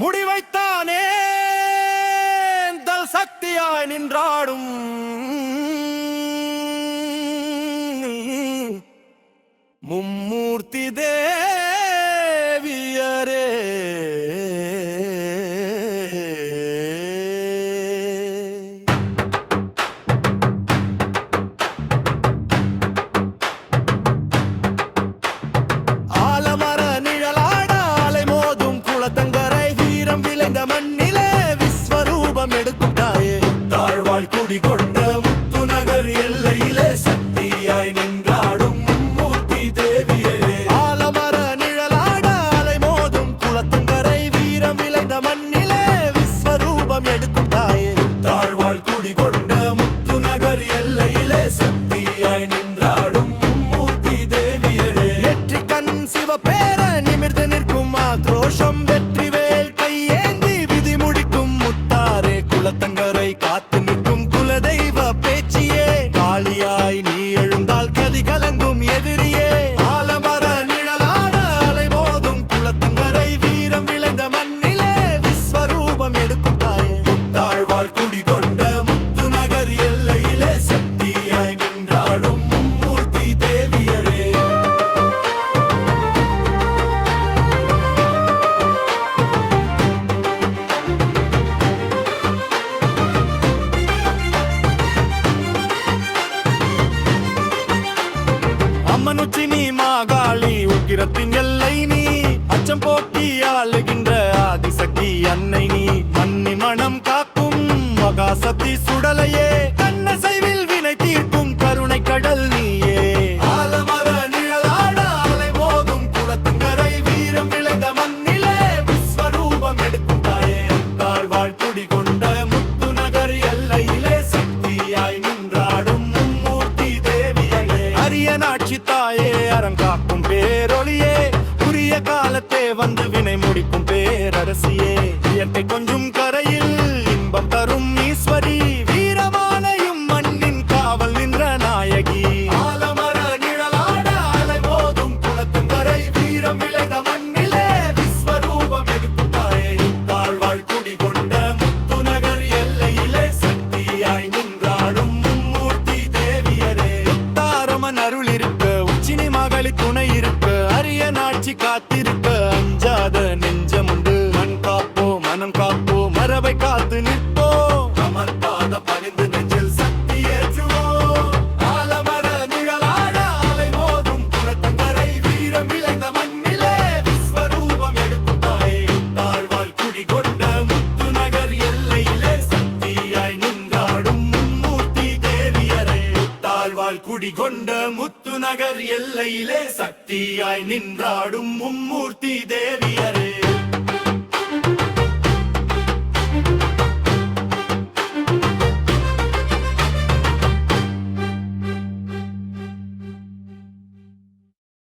முடிவைத்தானே? தல் சக்தியாய் நின்றாடும். மும்மூர்த்தி தேவியரே கொடி கொண்ட முத்து நகர் எல்லையிலே சக்தியாய் நின்றாடும் மூர்த்தி தேவியே. ஆலமர நிழலாட அலை மோதும் குளத்தங்கரை வீரம் விளைந்த மண்ணிலே விஸ்வரூபம் எடுக்கும் தாயே. தாழ்வாள் குடி கொண்ட முத்து நகர் எல்லையிலே சக்தி அம்மனுச்சி நீ மாகாளி உக்கிரத்தின் எல்லை நீ. அச்சம் போக்கி ஆளுகின்ற ஆதிசக்தி அன்னை நீ. மன்னி மனம் காக்கும் மகாசக்தி சுடலையே. கண்ணசைவில் வினை தீர்க்கும் கருணை கடல் நீயே. ஆலமர நிழலாட அலை மோதும் குளத்துங்கரை வீரம் விளைந்த மண்ணிலே விஸ்வரூபம் எடுக்கும் தாயே. கொண்ட அரிய தாயே அரங்காக்கும் பேரொழியே. உரிய காலத்தே வந்து வினை முடிக்கும் பேரரசியே. இயற்கை கொஞ்சம் tikati. தாழ்வாள் குடிகொண்ட முத்து நகர் எல்லையிலே சக்தியாய் நின்றாடும் மும்மூர்த்தி தேவி.